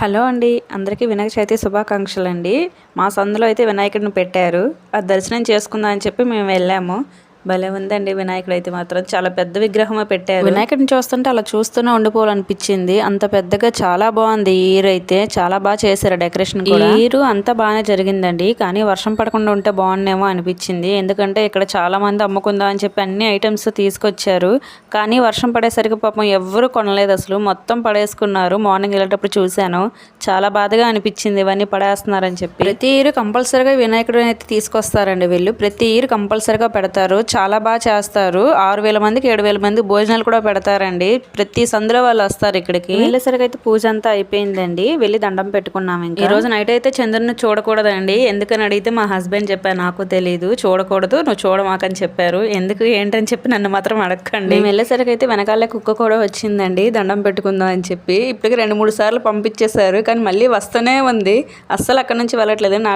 Hello అండి. అందరికీ వినాయక చవితి శుభాకాంక్షలు అండి మా సందులో అయితే వినాయకుడిని పెట్టారు. ఆ దర్శనం చేసుకుందాం అని చెప్పి మేము వెళ్ళాము. భలే ఉందండి. వినాయకుడు అయితే మాత్రం చాలా పెద్ద విగ్రహమే పెట్టారు. వినాయకుడిని చూస్తుంటే అలా చూస్తూనే ఉండిపోవాలనిపించింది. అంత పెద్దగా చాలా బాగుంది. ఈ ఇయర్ అయితే చాలా బాగా చేశారు డెకరేషన్ కూడా. ఇయర్ అంతా బాగానే జరిగిందండి. కానీ వర్షం పడకుండా ఉంటే బాగుండేమో అనిపించింది. ఎందుకంటే ఇక్కడ చాలా మంది అమ్ముకుందాం అని చెప్పి అన్ని ఐటమ్స్ తీసుకొచ్చారు. కానీ వర్షం పడేసరికి పాపం ఎవ్వరు కొనలేదు అసలు. మొత్తం పడేసుకున్నారు. మార్నింగ్ వెళ్ళేటప్పుడు చూశాను. చాలా బాధగా అనిపించింది. ఇవన్నీ పడేస్తున్నారని చెప్పి. ప్రతి ఇయర్ కంపల్సరీగా వినాయకుడు అయితే తీసుకొస్తారండి వీళ్ళు. ప్రతి ఇయర్ కంపల్సరీగా పెడతారు. చాలా బాగా చేస్తారు. ఆరు వేల మందికి ఏడు వేల మంది భోజనాలు కూడా పెడతారండి. ప్రతి సందులో వాళ్ళు వస్తారు ఇక్కడికి. వెళ్ళేసరికి అయితే పూజ అంతా అయిపోయిందండి. వెళ్ళి దండం పెట్టుకున్నాం ఇంకా. ఈ రోజు నైట్ అయితే చంద్రుని చూడకూడదండి. ఎందుకని అడిగితే మా హస్బెండ్ చెప్పారు నాకు తెలియదు చూడకూడదు నువ్వు చూడమాకని చెప్పారు. ఎందుకు ఏంటని చెప్పి నన్ను మాత్రం అడగండి మేము వెళ్ళేసరికి అయితే వెనకాలే కుక్క కూడా వచ్చిందండి. దండం పెట్టుకుందాం అని చెప్పి. ఇప్పటికి రెండు మూడు సార్లు పంపించేశారు. కానీ మళ్ళీ వస్తూనే ఉంది. అస్సలు అక్కడ నుంచి వెళ్ళట్లేదు. నా